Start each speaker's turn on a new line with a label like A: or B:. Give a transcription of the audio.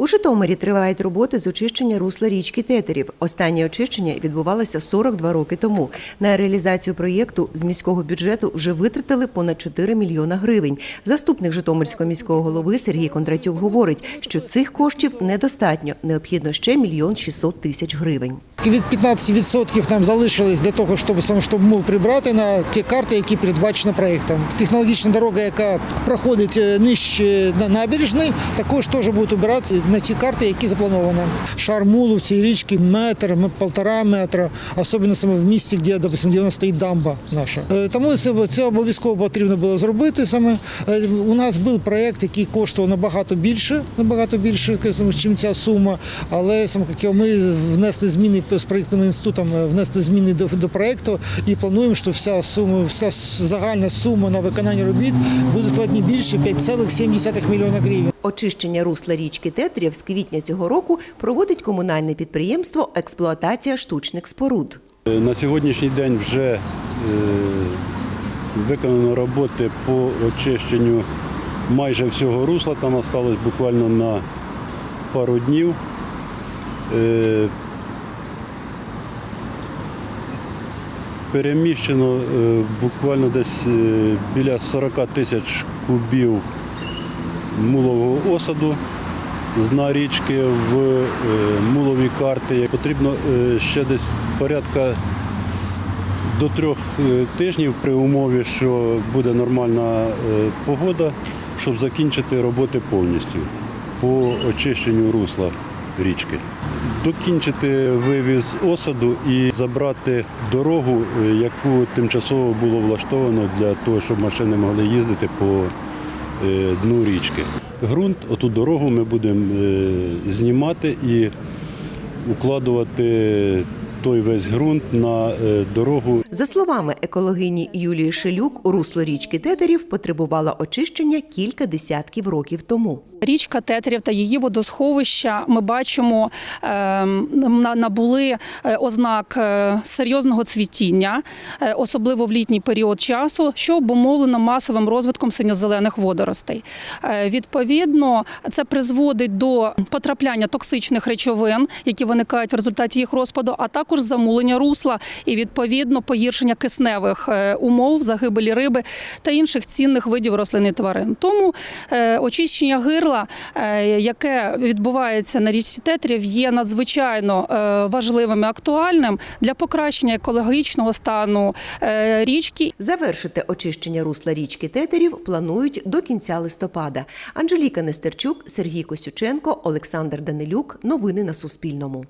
A: У Житомирі тривають роботи з очищення русла річки Тетерів. Останнє очищення відбувалося 42 роки тому. На реалізацію проєкту з міського бюджету вже витратили понад 4 мільйона гривень. Заступник Житомирського міського голови Сергій Кондратюк говорить, що цих коштів недостатньо. Необхідно ще мільйон 600 тисяч гривень.
B: Від 15% нам залишилось для того, щоб сам щоб мул прибрати на ті карти, які передбачені проєктом. Технологічна дорога, яка проходить е, нижче на набережний, також теж буде обиратися на ті карти, які заплановані. Шар мулу в цій річці метр, полтора метра, особливо саме в місті, де, допустим, де у нас стоїть дамба наша. Е, Тому це, це обов'язково потрібно було зробити. Саме Е, у нас був проєкт, який коштував набагато більше, набагато більше, ніж ця сума. Але саме ми внесли зміни з проєктним інститутом, е, внесли зміни до, до проєкту і плануємо, що вся сума, вся загальна сума на виконання робіт буде складні більше 5,7 мільйона гривень.
A: Очищення русла річки Тетрів з квітня цього року проводить комунальне підприємство Експлуатація штучних споруд.
C: На сьогоднішній день вже е, виконано роботи по очищенню майже всього русла. Там залишилось буквально на пару днів. Переміщено е, буквально десь е, біля 40 тисяч кубів мулового осаду з дна річки в е, мулові карти. Потрібно ще десь порядка до трьох тижнів при умові, що буде нормальна погода, щоб закінчити роботи повністю по очищенню русла річки. Докінчити вивіз осаду і забрати дорогу, е, яку тимчасово було влаштовано для того, щоб машини могли їздити по е, дну річки. Ґрунт, оту дорогу ми будемо е, знімати і укладувати той весь ґрунт на дорогу
A: За словами екологині Юлії Шелюк, русло річки Тетерів потребувало очищення кілька десятків років тому.
D: Річка Тетерів та її водосховища ми бачимо ем, на- набули е, ознак е, серйозного цвітіння, е, особливо в літній період часу, що обумовлено масовим розвитком синьо-зелених водоростей. Відповідно, це призводить до потрапляння токсичних речовин, які виникають в результаті їх розпаду, а також замулення русла і відповідно погіршення кисневих умов, загибелі риби та інших цінних видів рослин і тварин. Тому очищення гирла, е, яке відбувається на річці Тетрів, є надзвичайно е, важливим і актуальним для покращення екологічного стану е, річки
A: Завершити очищення русла річки Тетерів планують до кінця листопада. Анжеліка Нестерчук, Сергій Косюченко, Олександр Данилюк. Новини на Суспільному.